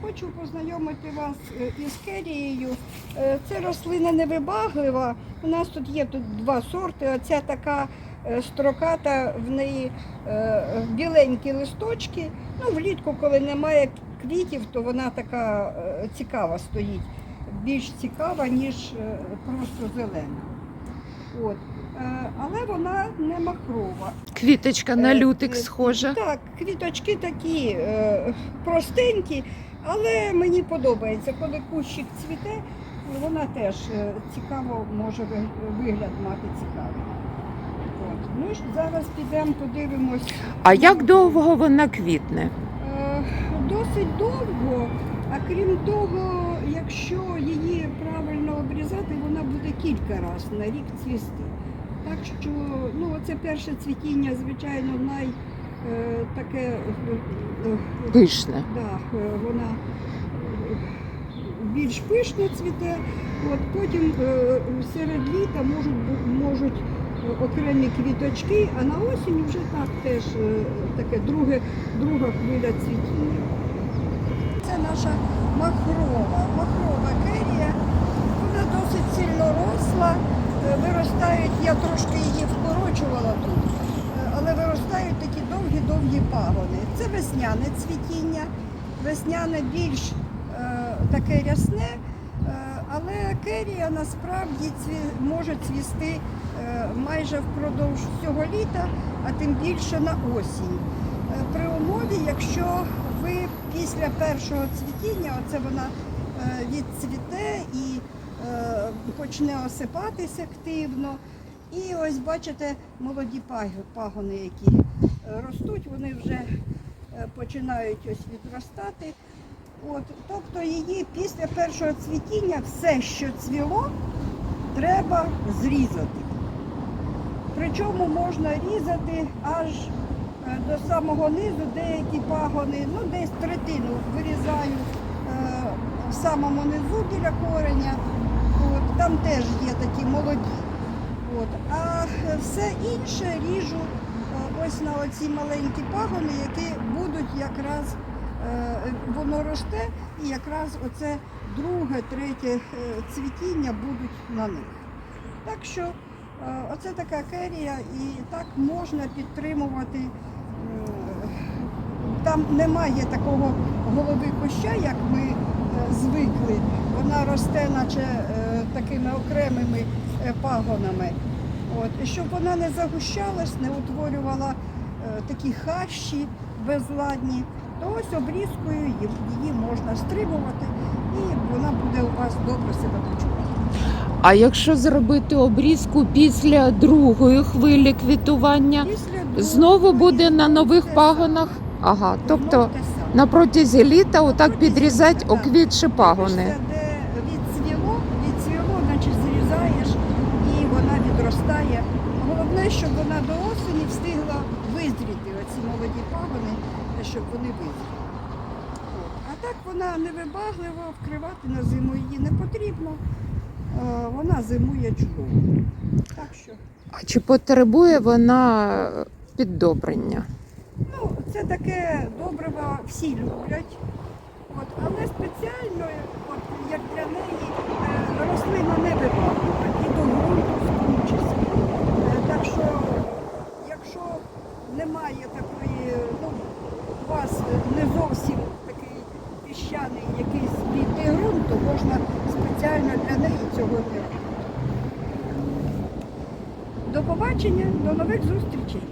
Хочу познайомити вас е, із керією. Е, Це рослина невибаглива. У нас тут є тут два сорти. Оця така е, строката, в неї біленькі листочки. Ну, влітку, коли немає квітів, то вона така цікава стоїть. Більш цікава, ніж просто зелена. От. Е, Але вона не махрова. Квіточка на Е, лютик е, схожа. Так, квіточки такі простенькі, але мені подобається. Коли кущик цвіте, вона теж цікаво може вигляд мати цікавий. От. Ну, ж зараз підемо подивимось. А як довго вона квітне? Досить довго, а крім того, якщо її правильно обрізати, вона буде кілька разів на рік цвісти. Так що ну, це перше цвітіння, звичайно, най е, таке е, е, Пишне. да, е, вона більш пишно цвіте. От потім е, серед літа можуть, можуть окремі квіточки, а на осінь вже так теж е, таке друге, друга хвиля цвітіння. Це наша махрова, махрова керія. Досить сильно росла. Е, Виростають, я трошки її вкорочувала тут, е, але виростають такі довгі-довгі пагони. Це весняне цвітіння, весняне більш е, таке рясне, але керія насправді може цвісти майже впродовж всього літа, а тим більше на осінь. При умові, якщо ви після першого цвітіння, оце вона відцвіте і почне осипатись активно. І ось бачите молоді пагони, які е, ростуть, вони вже е, починають ось відростати. От, тобто її після першого цвітіння все, що цвіло, треба зрізати. Причому можна різати аж е, до самого низу деякі пагони, ну десь третину вирізаю е, в самому низу біля кореня. Там теж є такі молоді. От. А е, все інше ріжу е, ось на оці маленькі пагони, які будуть якраз, е, воно росте, і якраз оце друге, третє цвітіння будуть на них. Так що оце така керія, і так можна підтримувати. Там немає такого голови куща, як ми звикли. Вона росте, наче такими окремими е, пагонами. От. І щоб вона не загущалась, не утворювала е, такі хащі безладні, то ось обрізкою її, можна стримувати і вона буде у вас добре себе почувати. А якщо зробити обрізку після другої хвилі квітування, Після знову другої буде на нових пагонах? Ага, тобто на протязі літа отак підрізати оквітші пагони. Вона. Головне, щоб вона до осені встигла визріти оці молоді пагони, щоб вони визріли. А так вона невибаглива, вкривати на зиму її не потрібно. Вона зимує чудово. Так що, А чи потребує вона піддобрення? ну, це таке добриво всі люблять. От, але спеціально, от, як для неї, е, рослина не вибаглива і до ґрунту в тому числі. Е, Так що, якщо немає такої, ну, у вас не зовсім такий піщаний якийсь бідний ґрунт, то можна спеціально для неї цього не. До побачення, до нових зустрічей!